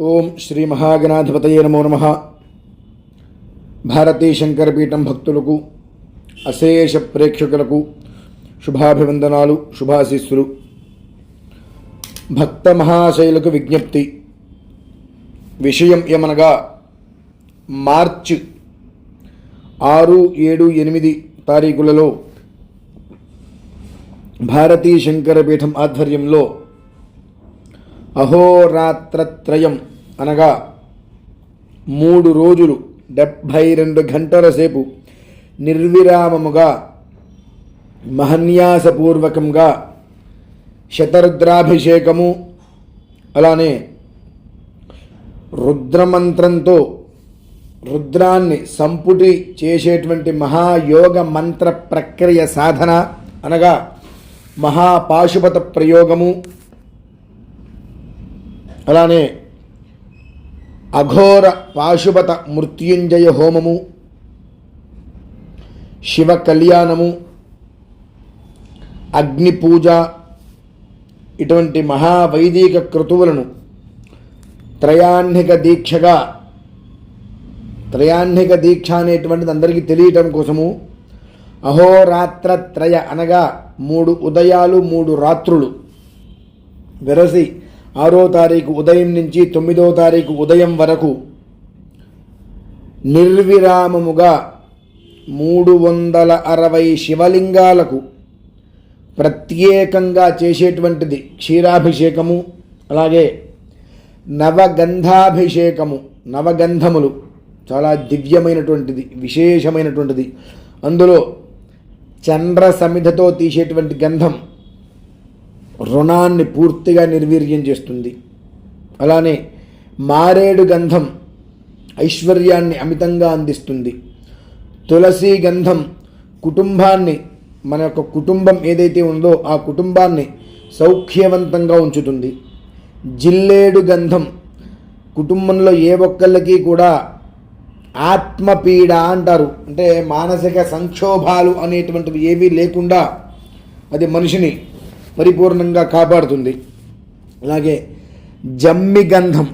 ఓం శ్రీ మహాగణాధిపతయే నమో నమ. భారతీ శంకరపీఠం భక్తులకు అశేష ప్రేక్షకులకు శుభాభివందనాలు శుభాశీస్సులు. భక్త మహాశైలకు విజ్ఞప్తి. విషయం ఏమనగా మార్చి ఆరు ఏడు ఎనిమిది తారీఖులలో భారతీ శంకరపీఠం ఆధ్వర్యంలో అహోరాత్రత్రయం అనగా మూడు రోజులు డెబ్భై రెండు గంటల సేపు నిర్విరామముగా మహన్యాసపూర్వకంగా శతరుద్రాభిషేకము అలానే రుద్రమంత్రంతో రుద్రాన్ని సంపుటి చేసేటువంటి మహాయోగ మంత్ర ప్రక్రియ సాధన అనగా మహాపాశుపత ప్రయోగము అలానే అఘోర పాశుపత మృత్యుంజయ హోమము శివ కళ్యాణము అగ్ని పూజ ఇటువంటి మహావైదిక క్రతువులను త్రయాహ్నిక దీక్షగా త్రయాహ్నిక దీక్ష అనేటువంటిది అందరికీ తెలియటం కోసము అహోరాత్ర త్రయ అనగా మూడు ఉదయాలు మూడు రాత్రులు వెరసి ఆరో తారీఖు ఉదయం నుంచి తొమ్మిదో తారీఖు ఉదయం వరకు నిర్విరామముగా మూడు వందల అరవై శివలింగాలకు ప్రత్యేకంగా చేసేటువంటిది క్షీరాభిషేకము అలాగే నవగంధాభిషేకము నవగంధములు. చాలా దివ్యమైనటువంటిది విశేషమైనటువంటిది. అందులో చంద్ర సమిధతో తీసేటువంటి గంధం. రుణాన్ని పూర్తిగా నిర్వీర్యం చేస్తుంది. అలానే మారేడు గంధం ఐశ్వర్యాన్ని అమితంగా అందిస్తుంది. తులసి గంధం కుటుంబాన్ని మన యొక్క కుటుంబం ఏదైతే ఉందో ఆ కుటుంబాన్ని సౌఖ్యవంతంగా ఉంచుతుంది. జిల్లేడు గంధం కుటుంబంలో ఏ ఒక్కళ్ళకి కూడా ఆత్మపీడ అంటారు. అంటే మానసిక సంక్షోభాలు అనేటువంటివి ఏవీ లేకుండా అది మనిషిని పరిపూర్ణంగా కాపాడుతుంది. అలాగే జమ్మి గంధం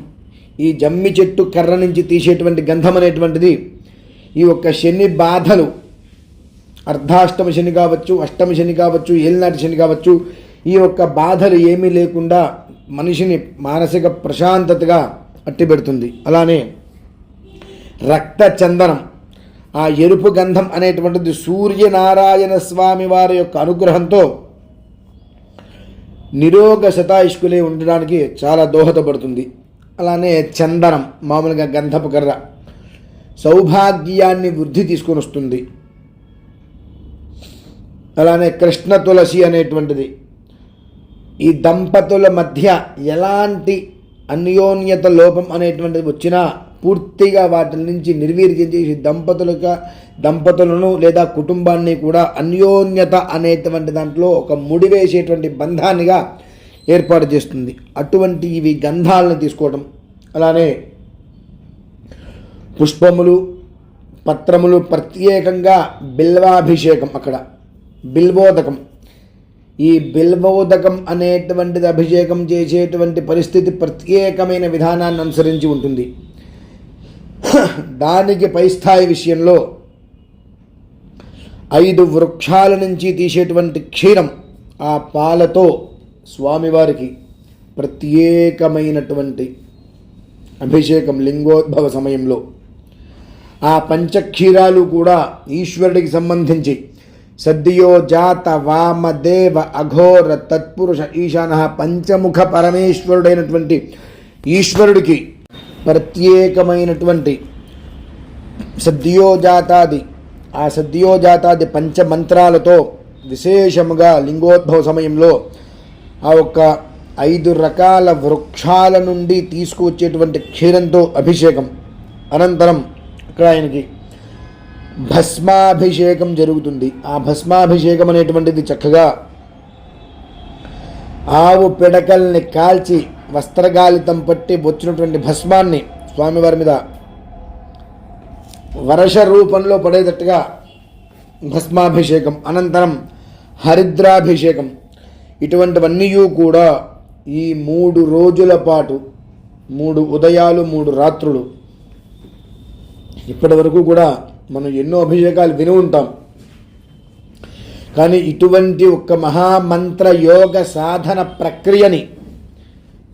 ఈ జమ్మి చెట్టు కర్ర నుంచి తీసేటువంటి గంధం అనేటువంటిది ఈ యొక్క శని బాధలు అర్ధాష్టమ శని కావచ్చు అష్టమ శని కావచ్చు ఏలినాటి శని కావచ్చు ఈ యొక్క బాధలు ఏమీ లేకుండా మనిషిని మానసిక ప్రశాంతతగా అట్టిపెడుతుంది. అలానే రక్త చందనం ఆ ఎరుపు గంధం అనేటువంటిది సూర్యనారాయణ స్వామి వారి యొక్క అనుగ్రహంతో నిరోగ శతాయుష్కులే ఉండడానికి చాలా దోహదపడుతుంది. అలానే చందనం మామూలుగా గంధపు కర్ర సౌభాగ్యాన్ని వృద్ధి తీసుకొని వస్తుంది అలానే కృష్ణ తులసి అనేటువంటిది. ఈ దంపతుల మధ్య ఎలాంటి అన్యోన్యత లోపం అనేటువంటిది వచ్చినా పూర్తిగా వాటి నుంచి నిర్వీర్యం చేసి దంపతులుగా దంపతులను లేదా కుటుంబాన్ని కూడా అన్యోన్యత అనేటువంటి దాంట్లో ఒక ముడివేసేటువంటి బంధాన్నిగా ఏర్పాటు చేస్తుంది. అటువంటి ఇవి గంధాలను తీసుకోవడం. అలానే పుష్పములు పత్రములు ప్రత్యేకంగా బిల్వాభిషేకం అక్కడ. బిల్వోదకం. ఈ బిల్వోదకం అనేటువంటిది అభిషేకం చేసేటువంటి పరిస్థితి ప్రత్యేకమైన విధానాన్ని అనుసరించి ఉంటుంది. దానికి పై స్థాయి విషయంలో ఐదు వృక్షాల నుంచి తీసేటువంటి క్షీరం ఆ పాలతో స్వామివారికి ప్రత్యేకమైనటువంటి అభిషేకం లింగోద్భవ సమయంలో ఆ పంచక్షీరాలు కూడా ఈశ్వరుడికి సంబంధించి సద్యో జాత వామదేవ అఘోర తత్పురుష ఈశాన పంచముఖ పరమేశ్వరుడైనటువంటి ఈశ్వరుడికి ప్రత్యేకమైనటువంటి సద్యోజాతాది ఆ సద్యోజాతాది పంచమంత్రాలతో విశేషముగా లింగోద్భవ సమయంలో ఆ ఒక్క ఐదు రకాల వృక్షాల నుండి తీసుకువచ్చేటువంటి క్షీరంతో అభిషేకం. అనంతరం ఇక్కడ ఆయనకి భస్మాభిషేకం జరుగుతుంది. ఆ భస్మాభిషేకం అనేటువంటిది చక్కగా ఆవు పిడకల్ని కాల్చి వస్త్రగాలితం పట్టి వచ్చినటువంటి భస్మాన్ని స్వామివారి మీద వరష రూపంలో పడేటట్టుగా భస్మాభిషేకం అనంతరం హరిద్రాభిషేకం. ఇటువంటివన్నీ కూడా ఈ మూడు రోజుల పాటు మూడు ఉదయాలు మూడు రాత్రులు. ఇప్పటి వరకు కూడా మనం ఎన్నో అభిషేకాలు విని ఉంటాం. కానీ ఇటువంటి ఒక మహామంత్ర యోగ సాధన ప్రక్రియని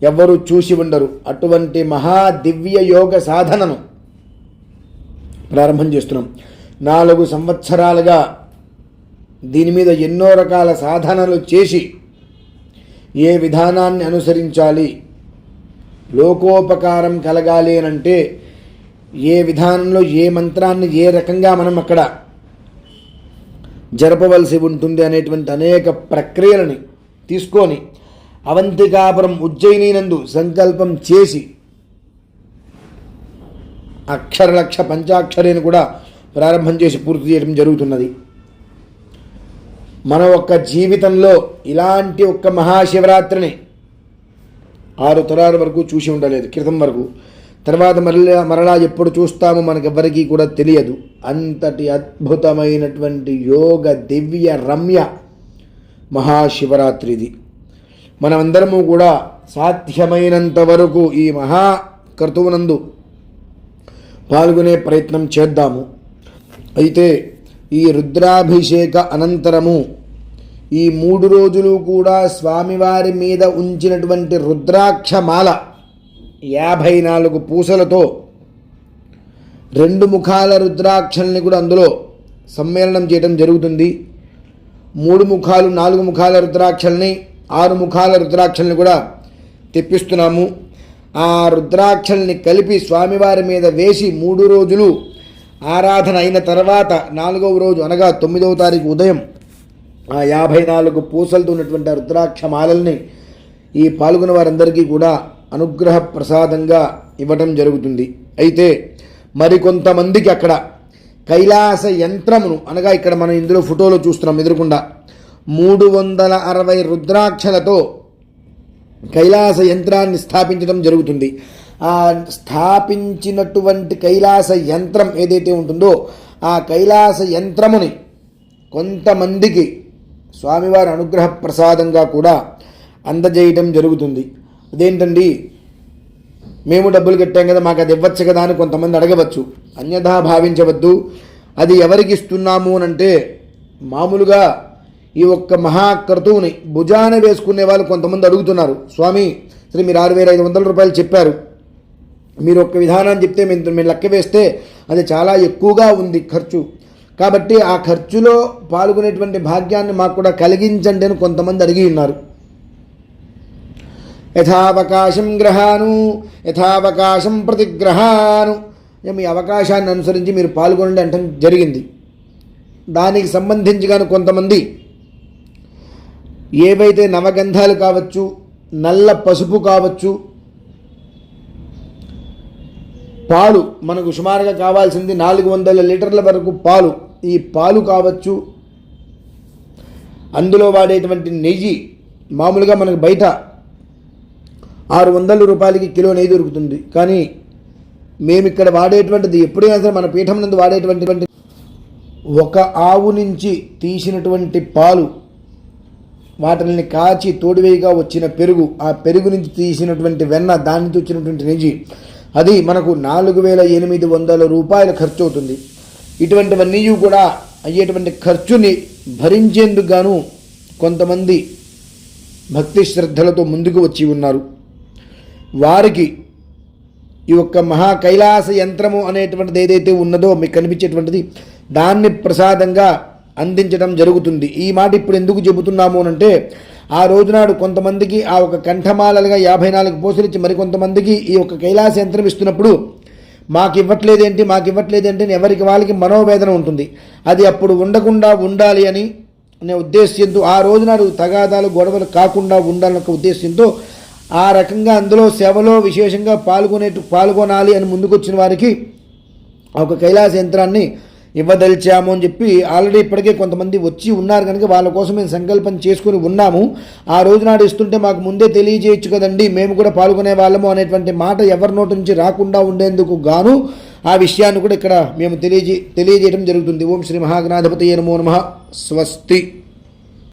ఎవ్వరూ చూసి ఉండరు. అటువంటి మహా దివ్య యోగ సాధనను ప్రారంభం చేస్తున్నాం. నాలుగు సంవత్సరాలుగా దీని మీద ఎన్నో రకాల సాధనలు చేసి ఏ విధానాన్ని అనుసరించాలి లోకోపకారం కలగాలి అని అంటే ఏ విధానంలో ఏ మంత్రాన్ని ఏ రకంగా మనం అక్కడ జరపవలసి ఉంటుంది అనేటువంటి అనేక ప్రక్రియలని తీసుకొని అవంతికాపురం ఉజ్జయిని నందు సంకల్పం చేసి అక్షరలక్ష పంచాక్షరిని కూడా ప్రారంభం చేసి పూర్తి చేయడం జరుగుతున్నది. మన ఒక్క జీవితంలో ఇలాంటి ఒక్క మహాశివరాత్రిని ఆరు తరాల వరకు చూసి ఉండలేదు క్రితం వరకు. తర్వాత మరలా మరలా ఎప్పుడు చూస్తామో మనకెవ్వరికీ కూడా తెలియదు. అంతటి అద్భుతమైనటువంటి యోగ దివ్య రమ్య మహాశివరాత్రి ఇది మనమందరము కూడా సాధ్యమైనంత వరకు ఈ మహా కర్తువునందు పాల్గొనే ప్రయత్నం చేద్దాము. అయితే ఈ రుద్రాభిషేక అనంతరము ఈ మూడు రోజులు కూడా స్వామివారి మీద ఉంచినటువంటి రుద్రాక్షమాల యాభై నాలుగు పూసలతో రెండు ముఖాల రుద్రాక్షల్ని కూడా అందులో సమ్మేళనం చేయడం జరుగుతుంది. మూడు ముఖాలు నాలుగు ముఖాల రుద్రాక్షల్ని ఆరు ముఖాల రుద్రాక్షల్ని కూడా తెప్పిస్తున్నాము. ఆ రుద్రాక్షల్ని కలిపి స్వామివారి మీద వేసి మూడు రోజులు ఆరాధన అయిన తర్వాత నాలుగవ రోజు అనగా తొమ్మిదవ తారీఖు ఉదయం ఆ యాభై నాలుగు పూసలతో ఉన్నటువంటి రుద్రాక్ష మాలల్ని ఈ పాల్గొన్న వారందరికీ కూడా అనుగ్రహ ప్రసాదంగా ఇవ్వటం జరుగుతుంది. అయితే మరికొంతమందికి అక్కడ కైలాస యంత్రమును అనగా ఇక్కడ మనం ఇందులో ఫోటోలో చూస్తున్నాం ఎదురుకుండా మూడు వందల అరవై రుద్రాక్షలతో కైలాస యంత్రాన్ని స్థాపించడం జరుగుతుంది. ఆ స్థాపించినటువంటి కైలాస యంత్రం ఏదైతే ఉంటుందో ఆ కైలాస యంత్రముని కొంతమందికి స్వామివారి అనుగ్రహ ప్రసాదంగా కూడా అందజేయటం జరుగుతుంది. అదేంటండి? మేము డబ్బులు కట్టాం కదా మాకు అది ఇవ్వచ్చు కదా అని కొంతమంది అడగవచ్చు. అన్యథా భావించవద్దు. అది ఎవరికి ఇస్తున్నాము అని అంటే మామూలుగా ఈ ఒక్క మహాక్రతువుని భుజాన వేసుకునే వాళ్ళు కొంతమంది అడుగుతున్నారు. స్వామి సరే మీరు ఆరు వేల ఐదు వందల రూపాయలు చెప్పారు. మీరు ఒక్క విధానాన్ని చెప్తే మేము మేము లెక్క వేస్తే అది చాలా ఎక్కువగా ఉంది ఖర్చు. కాబట్టి ఆ ఖర్చులో పాల్గొనేటువంటి భాగ్యాన్ని మాకు కూడా కలిగించండి అని కొంతమంది అడిగి ఉన్నారు. యథావకాశం గ్రహాను యథావకాశం ప్రతిగ్రహాను మీ అవకాశాన్ని అనుసరించి మీరు పాల్గొనండి అంటే జరిగింది. దానికి సంబంధించి కానీ కొంతమంది ఏవైతే నవగంధాలు కావచ్చు నల్ల పసుపు కావచ్చు పాలు మనకు సుమారుగా కావాల్సింది నాలుగు వందల లీటర్ల వరకు పాలు. ఈ పాలు కావచ్చు అందులో వాడేటువంటి నెయ్యి మామూలుగా మనకు బయట ఆరు వందల రూపాయలకి కిలో నెయ్యి దొరుకుతుంది. కానీ మేము ఇక్కడ వాడేటువంటిది ఎప్పుడైనా సరే మన పీఠం నందు వాడేటువంటి ఒక ఆవు నుంచి తీసినటువంటి పాలు వాటిని కాచి తోడివేయిగా వచ్చిన పెరుగు ఆ పెరుగు నుంచి తీసినటువంటి వెన్న దాని నుంచి వచ్చినటువంటి నెయ్యి. అది మనకు నాలుగు వేల ఎనిమిది వందల రూపాయలు ఖర్చు అవుతుంది ఇటువంటివన్నీ కూడా అయ్యేటువంటి ఖర్చుని భరించేందుకు గాను కొంతమంది భక్తి శ్రద్ధలతో ముందుకు వచ్చి ఉన్నారు. వారికి ఈ యొక్క మహా కైలాస యంత్రము అనేటువంటిది ఏదైతే ఉన్నదో మీకు కనిపించేటువంటిది దాన్ని ప్రసాదంగా అందించడం జరుగుతుంది. ఈ మాట ఇప్పుడు ఎందుకు చెబుతున్నాము అంటే ఆ రోజునాడు కొంతమందికి ఆ ఒక కంఠమాలలుగా యాభై నాలుగు పోసులు మరికొంతమందికి ఈ యొక్క కైలాస యంత్రం ఇస్తున్నప్పుడు మాకు ఇవ్వట్లేదేంటి మాకు ఇవ్వట్లేదేంటి అని ఎవరికి వాళ్ళకి మనోవేదన ఉంటుంది. అది అప్పుడు ఉండకుండా ఉండాలి అని అనే ఉద్దేశ్యంతో ఆ రోజునాడు తగాదాలు గొడవలు కాకుండా ఉండాలన్న ఉద్దేశ్యంతో ఆ రకంగా అందులో సేవలో విశేషంగా పాల్గొనే పాల్గొనాలి అని ముందుకొచ్చిన వారికి ఒక కైలాస యంత్రాన్ని ఇవ్వదలిచాము అని చెప్పి ఆల్రెడీ ఇప్పటికే కొంతమంది వచ్చి ఉన్నారు కనుక వాళ్ళ కోసం మేము సంకల్పం చేసుకుని ఉన్నాము. ఆ రోజు నాడు ఇస్తుంటే మాకు ముందే తెలియజేయచ్చు కదండి మేము కూడా పాల్గొనే వాళ్ళము అనేటువంటి మాట ఎవరి నోటి నుంచి రాకుండా ఉండేందుకు గాను ఆ విషయాన్ని కూడా ఇక్కడ మేము తెలియజే తెలియజేయడం జరుగుతుంది. ఓం శ్రీ మహాగణాధిపతి నమో నమ. స్వస్తి.